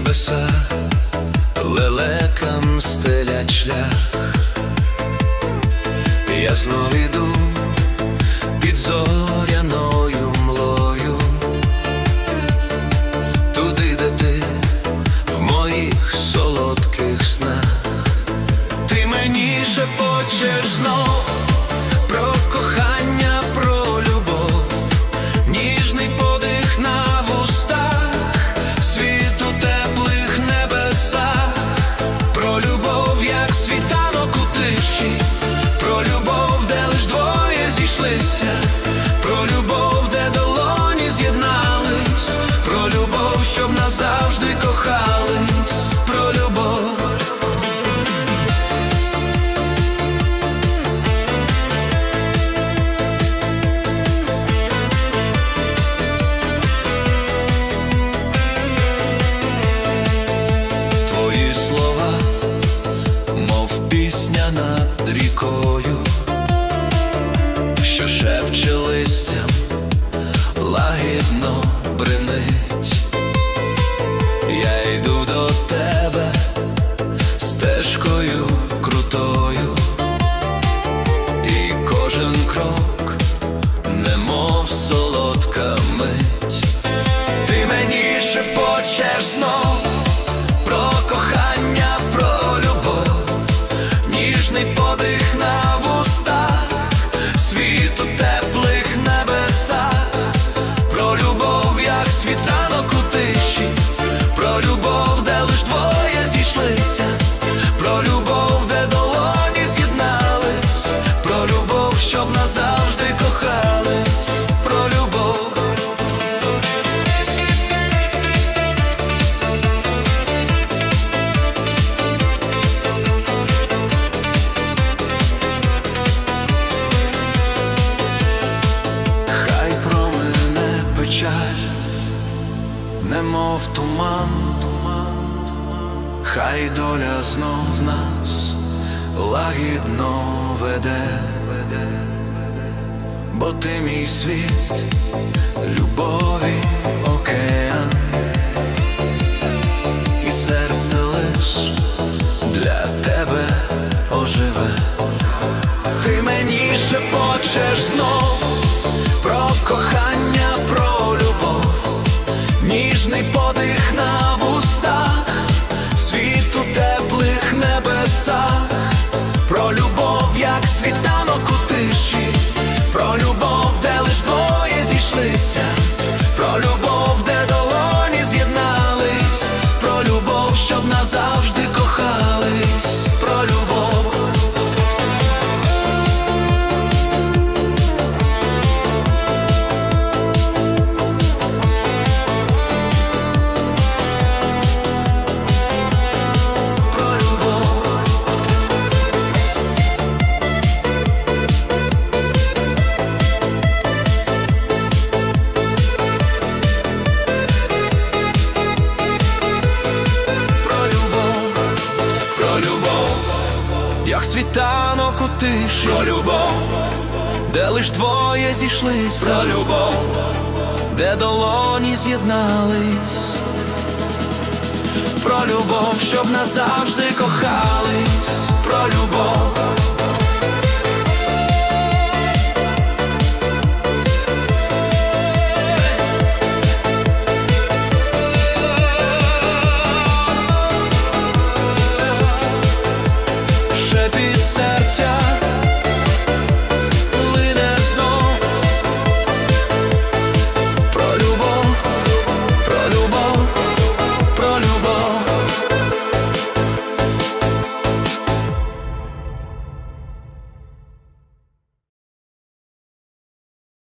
небеса, лелекам стелять шлях, я знов іду під зоряною млою, туди, де ти в моїх солодких снах, ти мені шепочеш знов. рікою, що шепче листям лагідно бринить, я йду до тебе стежкою. вічний подих на. знов туман, хай доля знов нас лагідно веде, бо ти мій світ. як світанок у тиші. Про любов, де лиш двоє зійшлися Про любов, де долоні з'єднались, про любов, щоб назавжди кохались, про любов.